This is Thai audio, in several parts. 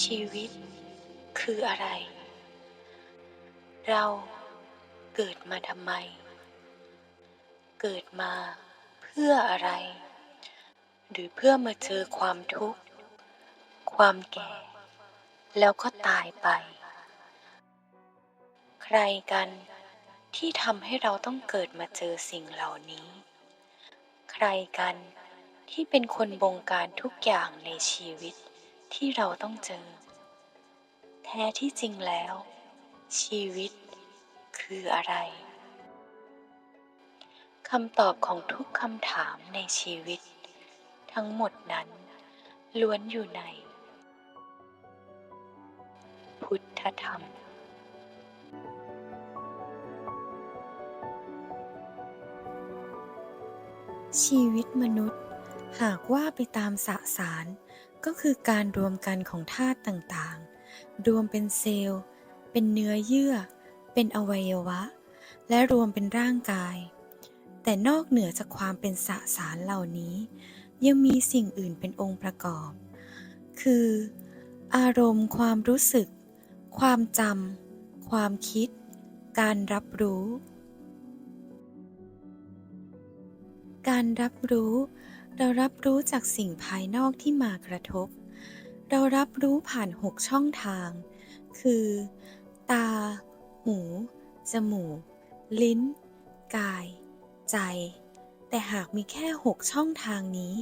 ชีวิตคืออะไร เราเกิดมาทำไม เกิดมาเพื่ออะไร หรือเพื่อมาเจอความทุกข์ ความแก่ แล้วก็ตายไป ใครกันที่ทำให้เราต้องเกิดมาเจอสิ่งเหล่านี้ ใครกันที่เป็นคนบงการทุกอย่างในชีวิต ที่เราต้องเจอ แท้ที่จริงแล้ว ชีวิตคืออะไรคำตอบของทุกคำถามในชีวิต ทั้งหมดนั้น ล้วนอยู่ใน พุทธธรรมชีวิตมนุษย์ หากว่าไปตามสสาร ก็คือการรวมกันของธาตุต่างๆ รวมเป็นเซลล์ เป็นเนื้อเยื่อ เป็นอวัยวะ และรวมเป็นร่างกาย แต่นอกเหนือจากความเป็นสสารเหล่านี้ ยังมีสิ่งอื่นเป็นองค์ประกอบ คือ อารมณ์ ความรู้สึก ความจำ ความคิด การรับรู้ การรับรู้ เรารับรู้จากสิ่งภายนอกที่มากระทบ เรารับรู้ผ่านหกช่องทาง คือ ตา หู จมูก ลิ้น กาย ใจ แต่หากมีแค่หกช่องทางนี้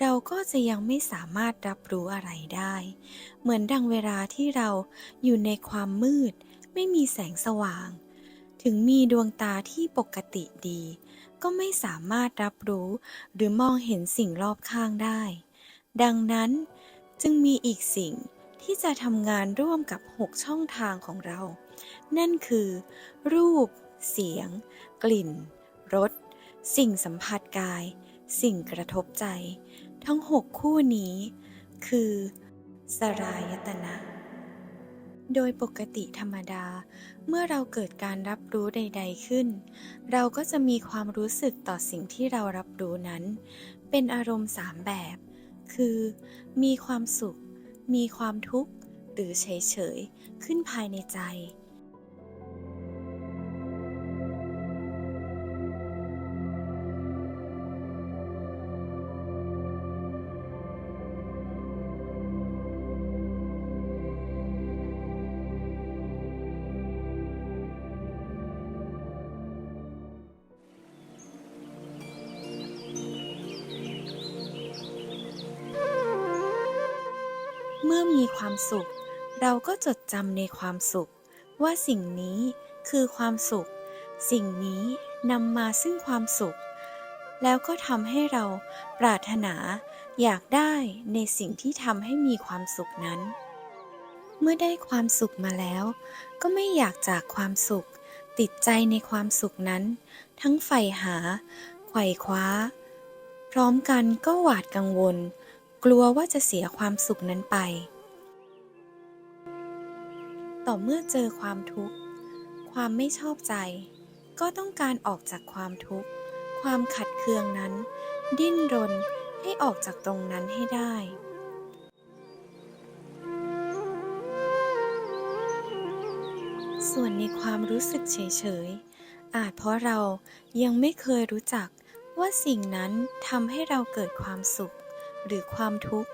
เราก็จะยังไม่สามารถรับรู้อะไรได้ เหมือนดังเวลาที่เราอยู่ในความมืด ไม่มีแสงสว่าง ถึงมีดวงตาที่ปกติดี ก็ไม่สามารถรับรู้หรือมองเห็นสิ่งรอบข้างได้ ดังนั้นจึงมีอีกสิ่งที่จะทำงานร่วมกับ 6 ช่องทางของเรา นั่นคือ รูป เสียง กลิ่น รส สิ่งสัมผัสกาย สิ่งกระทบใจ ทั้ง 6 คู่นี้ คือ สรายตนะ โดยปกติธรรมดา เมื่อเราเกิดการรับรู้ใด ๆขึ้น เราก็จะมีความรู้สึกต่อสิ่งที่เรารับรู้นั้น เป็นอารมณ์สามแบบ คือ มีความสุข มีความทุกข์ หรือเฉยๆ ขึ้นภายในใจ มีความสุข เราก็จดจำในความสุข ว่าสิ่งนี้คือความสุข สิ่งนี้นำมาซึ่งความสุข แล้วก็ทำให้เราปรารถนาอยากได้ในสิ่งที่ทำให้มีความสุขนั้น เมื่อได้ความสุขมาแล้ว ก็ไม่อยากจากความสุข ติดใจในความสุขนั้น ทั้งใฝ่หาไขว่คว้า พร้อมกันก็หวาดกังวล กลัวว่าจะเสียความสุขนั้นไป อเมื่อเจอความทุกข์ ความไม่ชอบใจ ก็ต้องการออกจากความทุกข์ ความขัดเคืองนั้น ดิ้นรนให้ออกจากตรงนั้นให้ได้ส่วนในความรู้สึกเฉยๆ อาจเพราะเรายังไม่เคยรู้จักว่าสิ่งนั้นทำให้เราเกิดความสุข หรือความทุกข์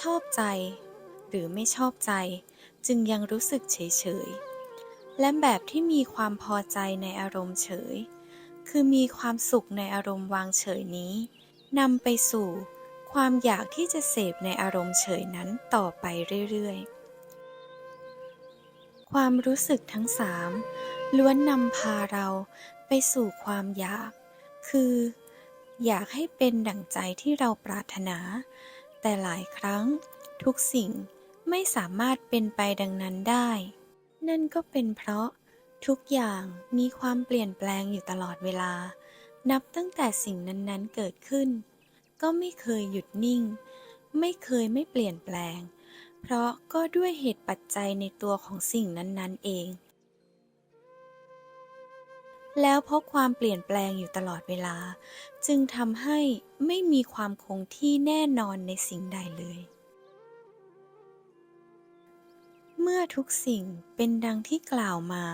ชอบใจ หรือไม่ชอบใจ จึงยังรู้สึกเฉยๆและแบบที่มีความพอใจในอารมณ์เฉย คือมีความสุขในอารมณ์วางเฉยนี้นำไปสู่ความอยากที่จะเสพในอารมณ์เฉยนั้นต่อไปเรื่อยๆ ความรู้สึกทั้งสามล้วนนำพาเราไปสู่ความอยาก คือ อยากให้เป็นดั่งใจที่เราปรารถนา แต่หลายครั้งทุกสิ่ง ไม่สามารถเป็นไปดังนั้นได้ นั่นก็เป็นเพราะทุกอย่างมีความเปลี่ยนแปลงอยู่ตลอดเวลา นับตั้งแต่สิ่งนั้นๆเกิดขึ้น ก็ไม่เคยหยุดนิ่ง ไม่เคยไม่เปลี่ยนแปลง เพราะก็ด้วยเหตุปัจจัยในตัวของสิ่งนั้นๆเอง แล้วเพราะความเปลี่ยนแปลงอยู่ตลอดเวลา จึงทำให้ไม่มีความคงที่แน่นอนในสิ่งใดเลย เมื่อทุกสิ่งเป็นดังที่กล่าวมา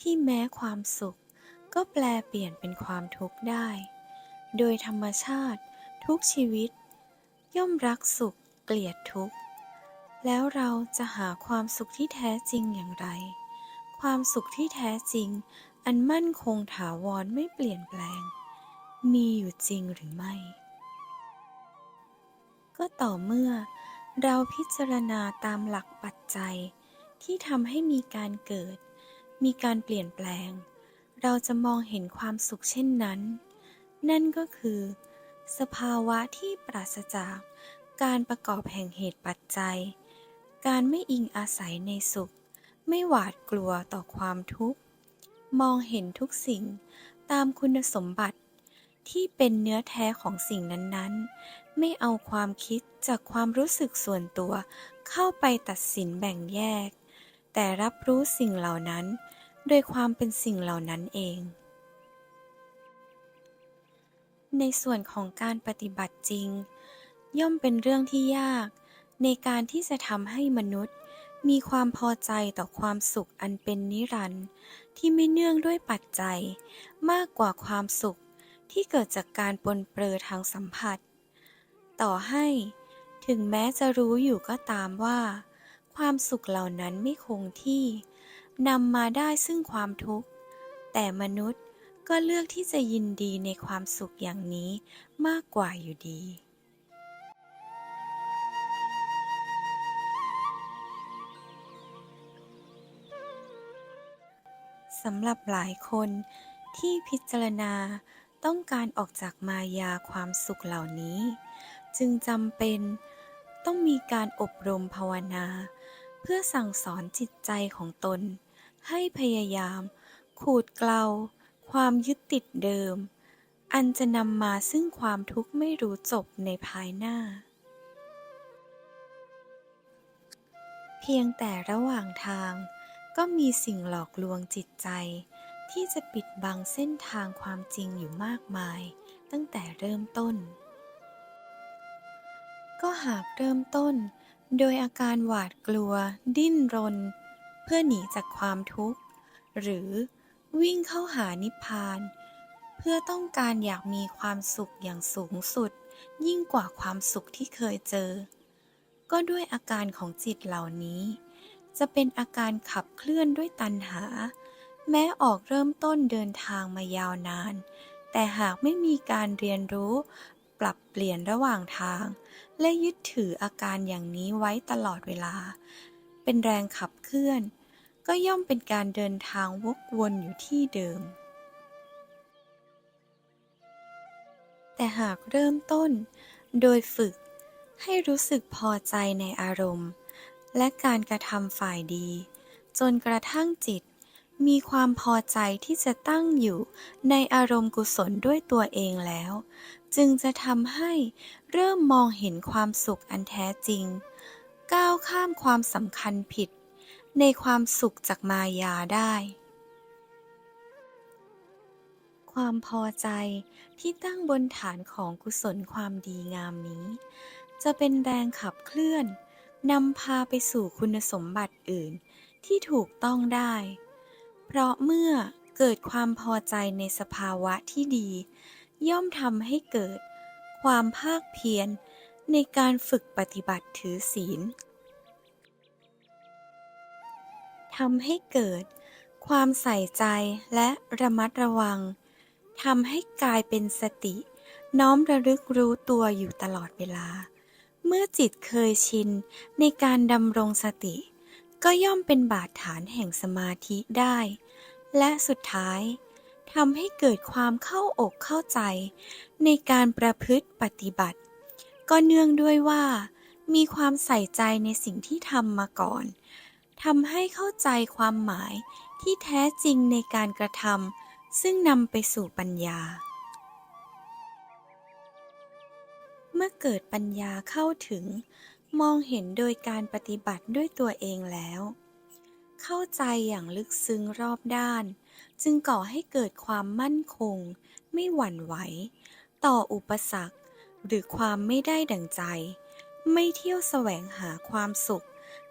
ที่แม้ความสุขก็แปลเปลี่ยนเป็นความทุกข์ได้ โดยธรรมชาติทุกชีวิต ย่อมรักสุขเกลียดทุกข์ แล้วเราจะหาความสุขที่แท้จริงอย่างไร ความสุขที่แท้จริง อันมั่นคงถาวรไม่เปลี่ยนแปลง มีอยู่จริงหรือไม่ ก็ต่อเมื่อ เราพิจารณาตามหลักปัจจัย ที่ทำให้มีการเกิด มีการเปลี่ยนแปลง เราจะมองเห็นความสุขเช่นนั้น นั่นก็คือ สภาวะที่ปราศจากการประกอบแห่งเหตุปัจจัย การไม่อิงอาศัยในสุข ไม่หวาดกลัวต่อความทุกข์ มองเห็นทุกสิ่งตามคุณสมบัติ ที่เป็นเนื้อแท้ของสิ่งนั้นๆ ไม่เอาความคิดจากความรู้สึกส่วนตัว เข้าไปตัดสินแบ่งแยก แต่รับรู้สิ่งเหล่านั้น โดยความเป็นสิ่งเหล่านั้นเอง ในส่วนของการปฏิบัติจริง ย่อมเป็นเรื่องที่ยาก ในการที่จะทำให้มนุษย์ มีความพอใจต่อความสุขอันเป็นนิรันดร์ที่ไม่เนื่องด้วยปัจจัย มากกว่าความสุข ที่เกิดจากการปนเปื้อทางสัมผัส ต่อให้ถึงแม้จะรู้อยู่ก็ตามว่า ความสุขเหล่านั้นไม่คงที่นำมาได้ซึ่งความทุกข์ แต่มนุษย์ก็เลือกที่จะยินดีในความสุขอย่างนี้มากกว่าอยู่ดีสำหรับหลายคนที่พิจารณา ต้องการออกจากมายาความสุขเหล่านี้ จึงจำเป็นต้องมีการอบรมภาวนา เพื่อสั่งสอนจิตใจของตน ให้พยายาม ขูดเกลาความยึดติดเดิม อันจะนำมาซึ่งความทุกข์ไม่รู้จบในภายหน้า เพียงแต่ระหว่างทางก็มีสิ่งหลอกลวงจิตใจ ที่จะปิดบังเส้นทางความจริงอยู่มากมาย ตั้งแต่เริ่มต้น ก็หากเริ่มต้น โดยอาการหวาดกลัว ดิ้นรน เพื่อหนีจากความทุกข์ หรือวิ่งเข้าหานิพพาน เพื่อต้องการอยากมีความสุขอย่างสูงสุด ยิ่งกว่าความสุขที่เคยเจอ ก็ด้วยอาการของจิตเหล่านี้ จะเป็นอาการขับเคลื่อนด้วยตัณหา แม้ออกเริ่มต้นเดินทางมายาวนาน แต่หากไม่มีการเรียนรู้ ปรับเปลี่ยนระหว่างทาง และยึดถืออาการอย่างนี้ไว้ตลอดเวลา เป็นแรงขับเคลื่อน ก็ย่อมเป็นการเดินทางวกวนอยู่ที่เดิม แต่หากเริ่มต้น โดยฝึกให้รู้สึกพอใจในอารมณ์ และการกระทำฝ่ายดี จนกระทั่งจิต มีความพอใจที่จะตั้งอยู่ในอารมณ์กุศลด้วยตัวเองแล้ว จึงจะทำให้เริ่มมองเห็นความสุขอันแท้จริง ก้าวข้ามความสำคัญผิด ในความสุขจากมายาได้ ความพอใจที่ตั้งบนฐานของกุศลความดีงามนี้ จะเป็นแรงขับเคลื่อนนำพาไปสู่คุณสมบัติอื่นที่ถูกต้องได้ เพราะเมื่อเกิดความพอใจในสภาวะที่ดี ย่อมทำให้เกิดความภาคเพียรในการฝึกปฏิบัติถือศีลทำให้เกิดความใส่ใจและระมัดระวังทำให้กลายเป็นสติ น้อมระลึกรู้ตัวอยู่ตลอดเวลา เมื่อจิตเคยชินในการดำรงสติ ก็ย่อมเป็นบาดฐานแห่งสมาธิได้ และสุดท้ายทำให้เกิดความเข้าอกเข้าใจ ในการประพฤติปฏิบัติ ก็เนื่องด้วยว่า มีความใส่ใจในสิ่งที่ทำมาก่อนทำให้เข้าใจความหมายที่แท้จริงในการกระทำซึ่งนำไปสู่ปัญญา เมื่อเกิดปัญญาเข้าถึง มองเห็นโดยการปฏิบัติด้วยตัวเองแล้ว เข้าใจอย่างลึกซึ้งรอบด้าน จึงก่อให้เกิดความมั่นคง ไม่หวั่นไหว ต่ออุปสรรค หรือความไม่ได้ดั่งใจ ไม่เที่ยวแสวงหาความสุข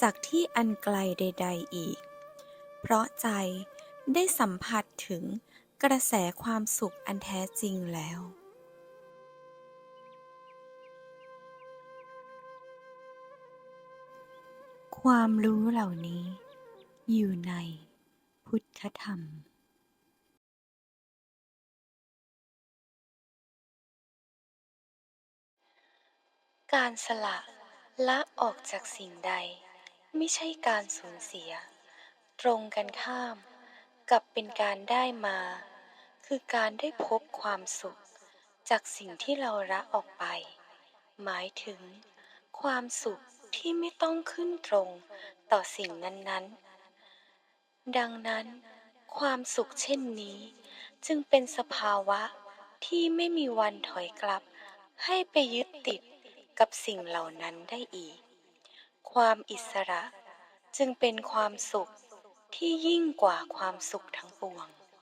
จากที่อันไกลใด ๆ อีก เพราะใจได้สัมผัสถึงกระแสความสุขอันแท้จริงแล้ว ความรู้เหล่านี้ อยู่ในพุทธธรรม การสละละออกจากสิ่งใด ไม่ใช่การสูญเสีย ตรงกันข้ามกับเป็นการได้มา คือการได้พบความสุข จากสิ่งที่เราละออกไป หมายถึงความสุข ที่ไม่ต้องขึ้นตรงต่อสิ่งนั้นๆ ดังนั้นความสุขเช่นนี้ จึงเป็นสภาวะที่ไม่มีวันถอยกลับ ให้ไปยึดติดกับสิ่งเหล่านั้นได้อีก ความอิสระจึงเป็นความสุขที่ยิ่งกว่าความสุขทั้งปวง